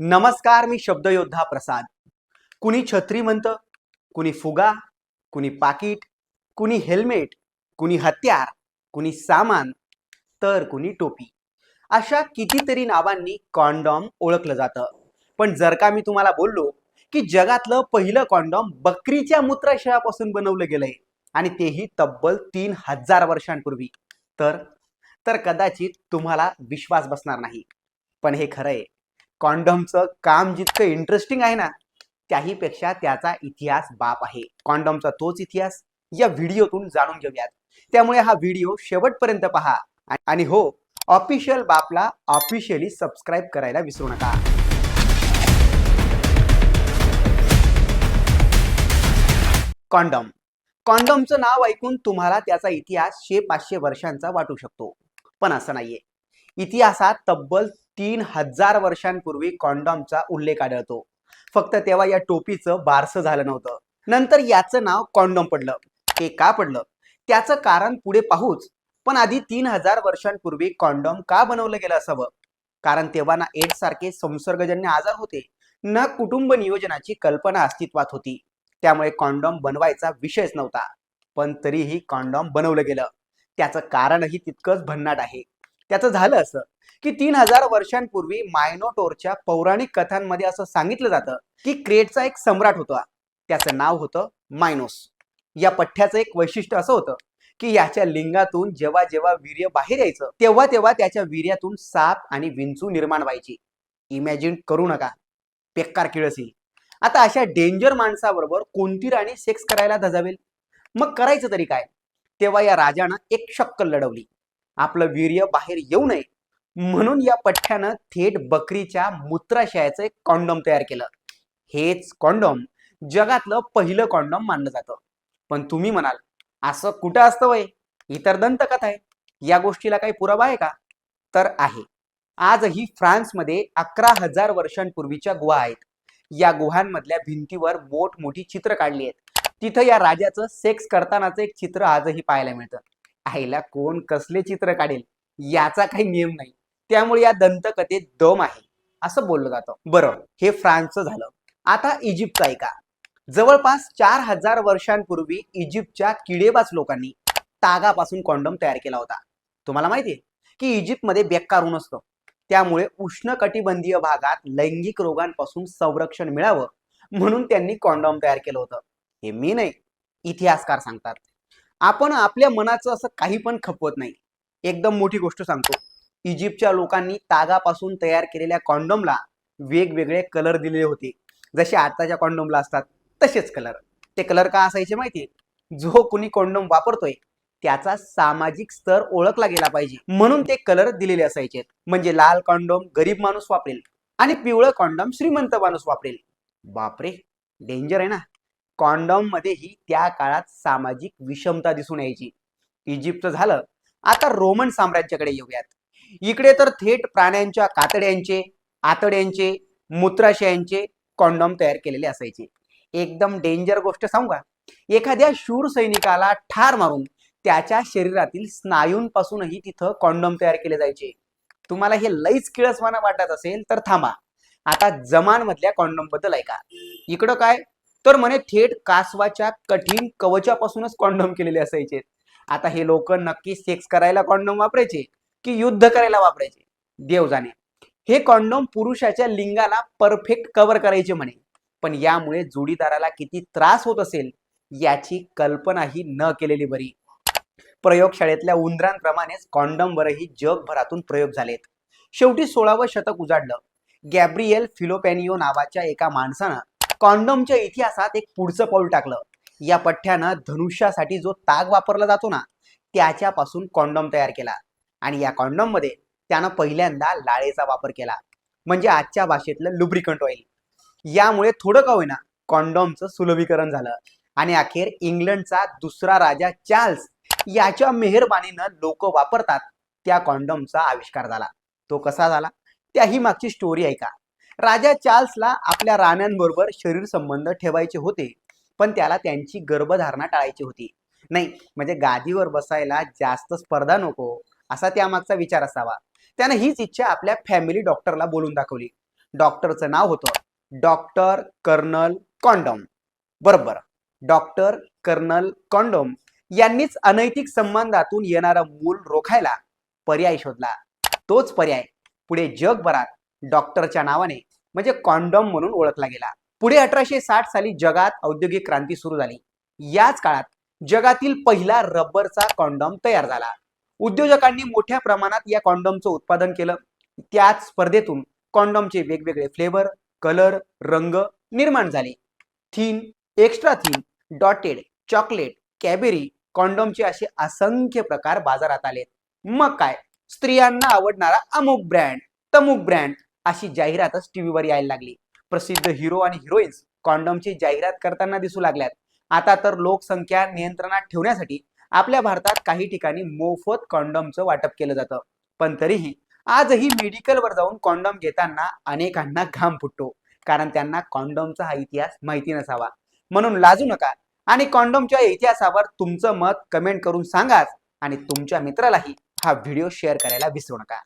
नमस्कार मी शब्दयोद्धा प्रसाद. कुणी छत्री म्हणतं कुणी फुगा कुणी पाकिट कुणी हेल्मेट कुणी हत्यार कुणी सामान तर कुणी टोपी. अशा कितीतरी नावांनी कॉन्डॉम ओळखलं जातं. पण जर का मी तुम्हाला बोललो की जगातलं पहिलं कॉन्डॉम बकरीच्या मूत्राशयापासून बनवलं गेलंय आणि तेही तब्बल तीन हजार वर्षांपूर्वी तर तर कदाचित तुम्हाला विश्वास बसणार नाही. पण हे खरं आहे कॉन्डमचं काम जितकं इंटरेस्टिंग आहे ना त्याहीपेक्षा त्याचा इतिहास बाप आहे. कॉन्डमचा तोच इतिहास या व्हिडिओतून जाणून घेऊयात. त्यामुळे हा व्हिडिओ शेवटपर्यंत पहा. आणि हो ऑफिशियल बापला ऑफिशियली सबस्क्राईब करायला विसरू नका. कॉन्डॉम. कॉन्डमचं नाव ऐकून तुम्हाला त्याचा इतिहास शे पाचशे वर्षांचा वाटू शकतो. पण असं नाहीये. इतिहासात तब्बल तीन हजार वर्षांपूर्वी कॉन्डॉमचा उल्लेख आढळतो. फक्त तेव्हा या टोपीचं बारसं झालं नव्हतं. नंतर याचं नाव कॉन्डॉम पडलं. हे का पडलं? त्याचं कारण पुढे पाहूच. पण आधी तीन हजार वर्षांपूर्वी कॉन्डॉम का बनवलं गेलं असावं? कारण तेव्हा ना एड्स सारखे संसर्गजन्य आजार होते. ना कुटुंब नियोजनाची कल्पना अस्तित्वात होती. त्यामुळे कॉन्डॉम बनवायचा विषयच नव्हता. पण तरीही कॉन्डॉम बनवलं गेलं. त्याचं कारणही तितकंच भन्नाट आहे. त्याचं झालं असं की तीन हजार वर्षांपूर्वी मायनोटोरच्या पौराणिक कथांमध्ये असं सांगितलं जातं की क्रेटचा एक सम्राट होता. त्याचं नाव होतं मायनोस. या पठ्याचं एक वैशिष्ट्य असं होतं की याच्या लिंगातून जेव्हा जेव्हा वीर्य बाहेर यायचं तेव्हा तेव्हा त्याच्या वीर्यातून साप आणि विंचू निर्माण व्हायची. इमॅजिन करू नका. पेक्कार किळसी आता अशा डेंजर माणसाबरोबर कोणती राणी सेक्स करायला धजावेल? मग करायचं तरी काय? तेव्हा या राजानं एक शक्कल लढवली. आपलं वीर्य बाहेर येऊ नये. म्हणून या पठ्ठ्यानं थेट बकरीच्या मूत्राशयाचं एक कॉन्डॉम तयार केलं. हेच कॉन्डॉम जगातलं पहिलं कॉन्डॉम मानलं जातं. पण तुम्ही म्हणाल असं कुठं असतं वय? इतर दंतकथा आहे या गोष्टीला काही पुरावा आहे का? तर आहे. आजही फ्रान्समध्ये अकरा हजार वर्षांपूर्वीच्या गुहा आहेत. या गुहांमधल्या भिंतीवर मोठमोठी चित्र काढली आहेत. तिथं या राजाचं सेक्स करतानाचं एक चित्र आजही पाहायला मिळतं. आईला कोण कसले चित्र काढेल याचा काही नियम नाही. त्यामुळे या दंतकथेत दम आहे असं बोललं जातं. बरं हे फ्रान्सचं झालं. आता इजिप्तचं ऐका. जवळपास चार हजार वर्षांपूर्वी इजिप्तच्या किडेबाज लोकांनी तागापासून कॉन्डम तयार केला होता. तुम्हाला माहितीये की इजिप्तमध्ये बेकार ऊन असतं. त्यामुळे उष्णकटिबंधीय भागात लैंगिक रोगांपासून संरक्षण मिळावं म्हणून त्यांनी कॉन्डॉम तयार केलं होतं. हे मी नाही इतिहासकार सांगतात. आपण आपल्या मनाचं असं काही पण खपवत नाही. एकदम मोठी गोष्ट सांगतो. इजिप्तच्या लोकांनी तागापासून तयार केलेल्या कॉन्डोमला वेगवेगळे कलर दिलेले होते. जसे आताच्या कॉन्डोमला असतात तसेच कलर. ते कलर का असायचे माहितीये? जो कुणी कॉन्डोम वापरतोय त्याचा सामाजिक स्तर ओळखला गेला पाहिजे. म्हणून ते कलर दिलेले असायचे. म्हणजे लाल कॉन्डोम गरीब माणूस वापरेल आणि पिवळं कॉन्डोम श्रीमंत माणूस वापरेल. बापरे! डेंजर आहे ना? कॉन्डॉम मध्येही त्या काळात सामाजिक विषमता दिसून यायची. इजिप्तचं झालं. आता रोमन साम्राज्याकडे येऊयात. इकडे तर थेट प्राण्यांच्या कातड्यांचे आतड्यांचे मूत्राशयांचे कॉन्डॉम तयार केलेले असायचे. एकदम डेंजर गोष्ट सांगू का? एखाद्या शूर सैनिकाला ठार मारून त्याच्या शरीरातील स्नायूंपासूनही तिथं कॉन्डॉम तयार केले जायचे. तुम्हाला हे लईच किळसवाना वाटत असेल तर थांबा. आता जमान मधल्या कॉन्डॉमबद्दल ऐका. इकडं काय? तर म्हणे थेट कासवाच्या कठीण कवचापासूनच कॉन्डम केलेले असायचे. आता हे लोक नक्की सेक्स करायला कॉन्डम वापरायचे की युद्ध करायला वापरायचे? देव जाणे. हे कॉन्डम पुरुषाच्या लिंगाला परफेक्ट कव्हर करायचे म्हणे. पण यामुळे जोडीदाराला किती त्रास होत असेल याची कल्पनाही न केलेली बरी. प्रयोगशाळेतल्या उंदरांप्रमाणेच कॉन्डॉमवरही जगभरातून प्रयोग झालेत. शेवटी सोळावं शतक उजाडलं. गॅब्रिएल फिलोपॅनियो नावाच्या एका माणसानं कॉन्डॉमच्या इतिहासात एक पुढचं पाऊल टाकलं. या पठ्ठ्यानं धनुष्यासाठी जो ताग वापरला जातो ना त्याच्यापासून कॉन्डॉम तयार केला. आणि या कॉन्डॉममध्ये त्यानं पहिल्यांदा लाळेचा वापर केला. म्हणजे आजच्या भाषेतलं लुब्रिकंट ऑइल यामुळे थोडं का होईना कॉन्डॉमचं सुलभीकरण झालं. आणि अखेर इंग्लंडचा दुसरा राजा चार्ल्स याच्या मेहरबानीनं लोक वापरतात त्या कॉन्डॉमचा आविष्कार झाला. तो कसा झाला? त्याही मागची स्टोरी ऐका. राजा चार्ल्सला आपल्या राण्यांबरोबर शरीर संबंध ठेवायचे होते पण त्याला त्यांची गर्भधारणा टाळायची होती. नाही म्हणजे गादीवर बसायला जास्त स्पर्धा नको असा त्यामागचा विचार असावा. त्यानं हीच इच्छा आपल्या फॅमिली डॉक्टरला बोलून दाखवली. डॉक्टरचं नाव होतं डॉक्टर कर्नल कॉन्डम. बरोबर डॉक्टर कर्नल कॉन्डॉम यांनीच अनैतिक संबंधातून येणारा मूल रोखायला पर्याय शोधला. तोच पर्याय पुढे जगभरात डॉक्टरच्या नावाने म्हणजे कॉन्डॉम म्हणून ओळखला गेला. पुढे अठराशे साठ साली जगात औद्योगिक क्रांती सुरू झाली. याच काळात जगातील पहिला रबरचा कॉन्डॉम तयार झाला. उद्योजकांनी मोठ्या प्रमाणात या कॉन्डॉमचं उत्पादन केलं. त्याच स्पर्धेतून कॉन्डॉमचे वेगवेगळे फ्लेवर कलर रंग निर्माण झाले. Thin extra thin dotted chocolate कॅबेरी कॉन्डॉमचे असे असंख्य प्रकार बाजारात आले मग काय? स्त्रियांना आवडणारा अमुक ब्रँड तमुक ब्रँड अशी जाहिरातच टीव्हीवर यायला लागली. प्रसिद्ध हिरो आणि हिरोईन्स कॉन्डमची जाहिरात करताना दिसू लागल्यात. आता तर लोकसंख्या नियंत्रणात ठेवण्यासाठी आपल्या भारतात काही ठिकाणी मोफत कॉन्डमचं वाटप केलं जातं. पण तरीही आजही मेडिकलवर जाऊन कॉन्डॉम घेताना अनेकांना घाम फुटतो. कारण त्यांना कॉन्डॉमचा हा इतिहास माहिती नसावा. म्हणून लाजू नका आणि कॉन्डॉमच्या इतिहासावर तुमचं मत कमेंट करून सांगाच आणि तुमच्या मित्रालाही हा व्हिडिओ शेअर करायला विसरू नका.